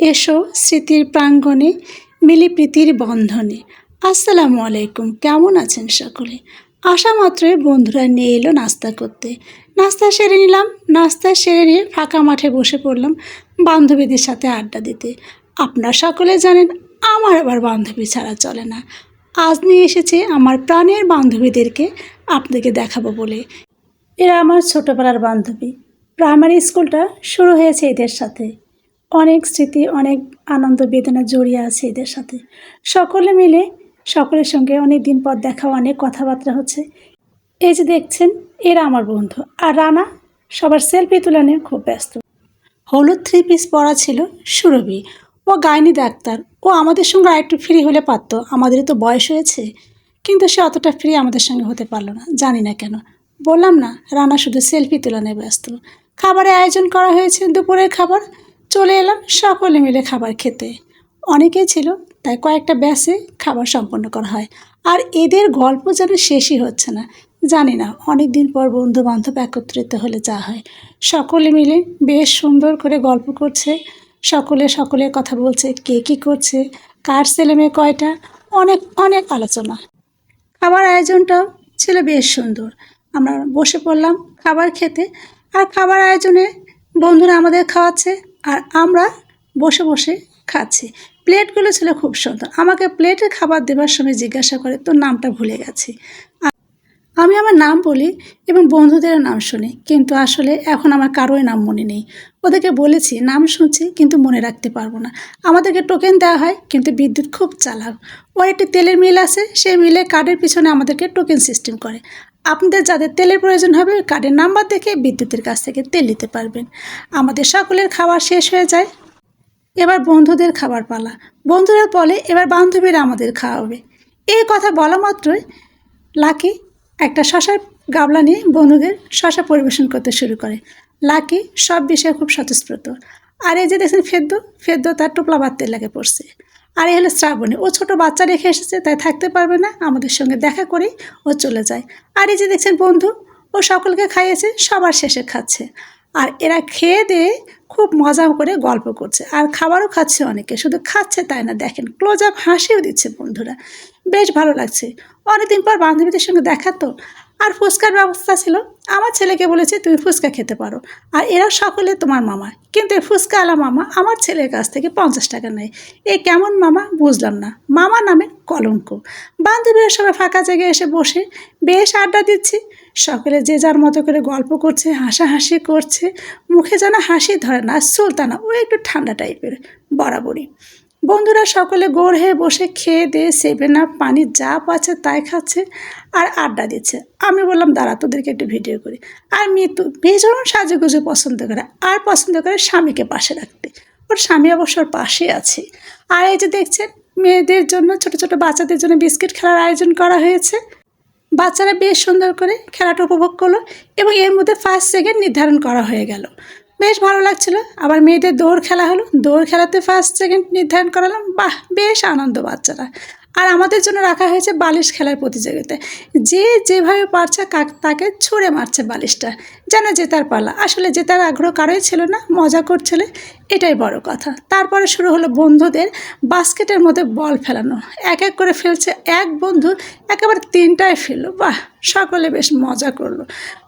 এসো স্মৃতির প্রাঙ্গণে, মিলি প্রীতির বন্ধনে। আসসালামু আলাইকুম, কেমন আছেন সকলে? আসা মাত্রই বন্ধুরা নিয়ে এলো নাস্তা করতে। নাস্তা সেরে নিলাম, নাস্তা সেরে নিয়ে ফাঁকা মাঠে বসে পড়লাম বান্ধবীদের সাথে আড্ডা দিতে। আপনারা সকলে জানেন, আমার আবার বান্ধবী ছাড়া চলে না। আজ নিয়ে এসেছে আমার প্রাণের বান্ধবীদেরকে আপনাকে দেখাবো বলে। এরা আমার ছোটোবেলার বান্ধবী। প্রাইমারি স্কুলটা শুরু হয়েছে এদের সাথে। অনেক স্মৃতি, অনেক আনন্দ, বেদনা জড়িয়ে আছে এদের সাথে। সকলে মিলে, সকলের সঙ্গে অনেক দিন পর দেখা, অনেক কথাবার্তা হচ্ছে। এই যে দেখছেন, এরা আমার বন্ধু। আর রানা, সবার সেলফি তুলে নিয়ে খুব ব্যস্ত। হলুদ থ্রি পিস পরা ছিল সুরভি। ও গাইনি ডাক্তার। ও আমাদের সঙ্গে আরেকটু ফ্রি হলে পারতো। আমাদেরই তো বয়স হয়েছে। কিন্তু সে অতটা ফ্রি আমাদের সঙ্গে হতে পারল না। জানি না কেন। বললাম না, রানা শুধু সেলফি তোলানোয় ব্যস্ত। খাবারের আয়োজন করা হয়েছে, দুপুরের খাবার। চলে এলাম সকলে মিলে খাবার খেতে। অনেকেই ছিল, তাই কয়েকটা ব্যাসে খাবার সম্পন্ন করা হয়। আর এদের গল্প যেন শেষই হচ্ছে না, জানি না অনেক দিন পর বন্ধু বান্ধব একত্রিত হলে যা হয়। সকলে মিলে বেশ সুন্দর করে গল্প করছে। সকলে সকলে কথা বলছে, কে কী করছে, কার ছেলে মেয়ে কয়টা, অনেক অনেক আলোচনা। খাবার আয়োজনটাও ছিল বেশ সুন্দর। আমরা বসে পড়লাম খাবার খেতে। আর খাবার আয়োজনে বন্ধুরা আমাদের খাওয়াচ্ছে। আর আমরা বসে বসে খাচ্ছি। প্লেটগুলো ছিল খুব সুন্দর। আমাকে প্লেটে খাবার দেবার সময় জিজ্ঞাসা করে, তোর নামটা ভুলে গেছি? আমি আমার নাম বলি এবং বন্ধুদেরও নাম শুনি, কিন্তু আসলে এখন আমার কারোই নাম মনে নেই। ওদেরকে বলেছি, নাম শুনছি, কিন্তু মনে রাখতে পারব না। আমাদেরকে টোকেন দেওয়া হয়, কিন্তু বিদ্যুৎ খুব চালাক। ওর একটি তেলের মিল আছে, সেই মিলে কার্ডের পিছনে আমাদেরকে টোকেন সিস্টেম করে। আপনাদের যাদের তেলের প্রয়োজন হবে, কার্ডের নাম্বার দেখে বিদ্যুতের কাছ থেকে তেল নিতে পারবেন। আমাদের সকলের খাবার শেষ হয়ে যায়। এবার বন্ধুদের খাবার পালা। বন্ধুরা বলে, এবার বান্ধবীরা আমাদের খাওয়াবে। এই কথা বলা মাত্রই লাকি একটা শশার গাবলা নিয়ে বন্ধুদের শশা পরিবেশন করতে শুরু করে। লাকি সব বিষয়ে খুব স্বতঃস্ফূর্ত। আর এই যে দেখছেন ফেদ্দ ফেদ্দ তার টোপলা বাড়তে লাগে পড়ছে। আর এই হলো শ্রাবণী। ও ছোট বাচ্চা রেখে এসেছে, তাই থাকতে পারবে না। আমাদের সঙ্গে দেখা করেই ও চলে যায়। আর এই যে দেখছেন বন্ধু, ও সকলকে খাইয়েছে, সবার শেষে খাচ্ছে। আর এরা খেয়ে দিয়ে খুব মজা করে গল্প করছে। আর খাবারও খাচ্ছে অনেকে, শুধু খাচ্ছে তাই না, দেখেন ক্লোজ আপ হাসিও দিচ্ছে বন্ধুরা। বেশ ভালো লাগছে। অনেকদিন পর বান্ধবীদের সঙ্গে দেখা তো আর ফুচকার ব্যবস্থা ছিল। আমার ছেলেকে বলেছে, তুমি ফুচকা খেতে পারো। আর এরা সকলে তোমার মামা। কিন্তু এই ফুচকা আলা মামা আমার ছেলের কাছ থেকে পঞ্চাশ টাকা নেয়। এ কেমন মামা? বুঝলাম না। মামা নামে কলঙ্ক। বান্ধবীরা সবাই ফাঁকা জায়গায় এসে বসে বেশ আড্ডা দিচ্ছি। সকলে যে যার মতো করে গল্প করছে, হাসাহাসি করছে। মুখে যেন হাসি ধরে না, সুলতানা ও একটু ঠান্ডা টাইপের বরাবরই। বন্ধুরা সকলে গোড় হয়ে বসে খেয়ে দিয়ে সেভেন আপ পানি যা পাচ্ছে তাই খাচ্ছে আর আড্ডা দিচ্ছে। আমি বললাম, দাঁড়া, তোদেরকে একটু ভিডিও করি। আর মৃত্যু ভীষণ সাজুগুজু পছন্দ করে আর পছন্দ করে স্বামীকে পাশে রাখতে। ওর স্বামী অবশ্য ওর পাশে আছে। আর এই যে দেখছেন, মেয়েদের জন্য, ছোট ছোট বাচ্চাদের জন্য বিস্কিট খেলার আয়োজন করা হয়েছে। বাচ্চারা বেশ সুন্দর করে খেলাটা উপভোগ করল এবং এর মধ্যে ফার্স্ট সেকেন্ড নির্ধারণ করা হয়ে গেল। বেশ ভালো লাগছিল। আবার মেয়েদের দৌড় খেলা হলো। দৌড় খেলাতে ফার্স্ট সেকেন্ড নির্ধারণ করালাম। বাহ, বেশ আনন্দ বাচ্চারা। আর আমাদের জন্য রাখা হয়েছে বালিশ খেলার প্রতিযোগিতায় যে যেভাবে পারছে কাক- তাকে ছুঁড়ে মারছে বালিশটা। যেন জেতার পালা। আসলে জেতার আগ্রহ কারোই ছিল না, মজা করছিল। এটাই বড় কথা। তারপরে শুরু হলো বন্ধুদের বাস্কেটের মধ্যে বল ফেলানো। এক এক করে ফেলছে এক বন্ধু একেবারে তিনটায় ফেলল বাহ, সকলে বেশ মজা করল।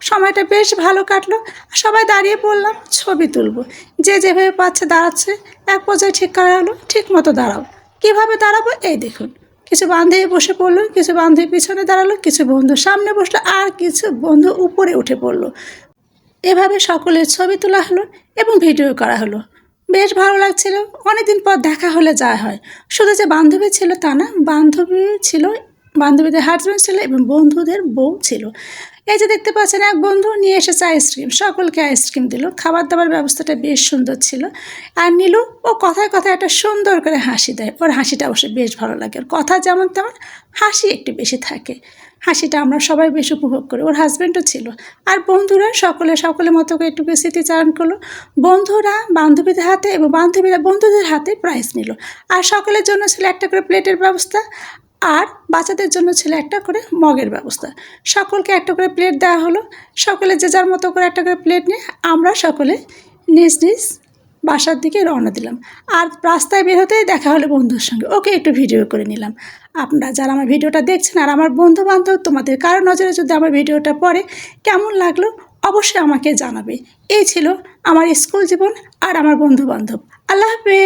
সময়টা বেশ ভালো কাটলো। সবাই দাঁড়িয়ে পড়লাম, ছবি তুলবো। যে যেভাবে পাচ্ছে দাঁড়াচ্ছে, এক পর্যায়ে ঠিক করা হলো ঠিক মতো দাঁড়াও। কীভাবে দাঁড়াবো? এই দেখুন, কিছু বান্ধবী বসে পড়ল, কিছু বান্ধবী পিছনে দাঁড়াল, কিছু বন্ধু সামনে বসল, আর কিছু বন্ধু উপরে উঠে পড়ল। এভাবে সকলের ছবি তোলা হলো এবং ভিডিও করা হলো। বেশ ভালো লাগছিল। অনেকদিন পর দেখা হলে যায় হয়। শুধু যে বান্ধবী ছিল তা না, বান্ধবী ছিল বান্ধবীদের হাজব্যান্ড ছিল এবং বন্ধুদের বউ ছিল। এই যে দেখতে পাচ্ছেন, এক বন্ধু নিয়ে এসেছে আইসক্রিম সকলকে আইসক্রিম দিল। খাবার দাবার ব্যবস্থাটা বেশ সুন্দর ছিল। আর নীলু, ও কথায় কথায় একটা সুন্দর করে হাসি দেয়। ওর হাসিটা অবশ্যই বেশ ভালো লাগে। ওর কথা যেমন তেমন হাসি একটু বেশি থাকে। হাসিটা আমরা সবাই বেশ উপভোগ করি। ওর হাজব্যান্ডও ছিল। আর বন্ধুরা সকলে, সকলের মতো করে একটু স্মৃতিচারণ করল। বন্ধুরা বান্ধবীদের হাতে এবং বান্ধবীরা বন্ধুদের হাতে প্রাইজ নিল। আর সকলের জন্য ছিল একটা করে প্লেটের ব্যবস্থা। আর বাচ্চাদের জন্য ছিল একটা করে মগের ব্যবস্থা। সকলকে একটা করে প্লেট দেওয়া হলো। সকলে যে যার মতো করে একটা করে প্লেট নিয়ে আমরা সকলে নিজ নিজ বাসার দিকে রওনা দিলাম। আর রাস্তায় বের হতেই দেখা হলো বন্ধুর সঙ্গে। ওকে একটু ভিডিও করে নিলাম। আপনারা যারা আমার ভিডিওটা দেখছেন আর আমার বন্ধু বান্ধব তোমাদের কারও নজরে যদি আমার ভিডিওটা পড়ে, কেমন লাগল অবশ্যই আমাকে জানাবে। এই ছিল আমার স্কুল জীবন আর আমার বন্ধু বান্ধব আল্লাহ হাফেজ!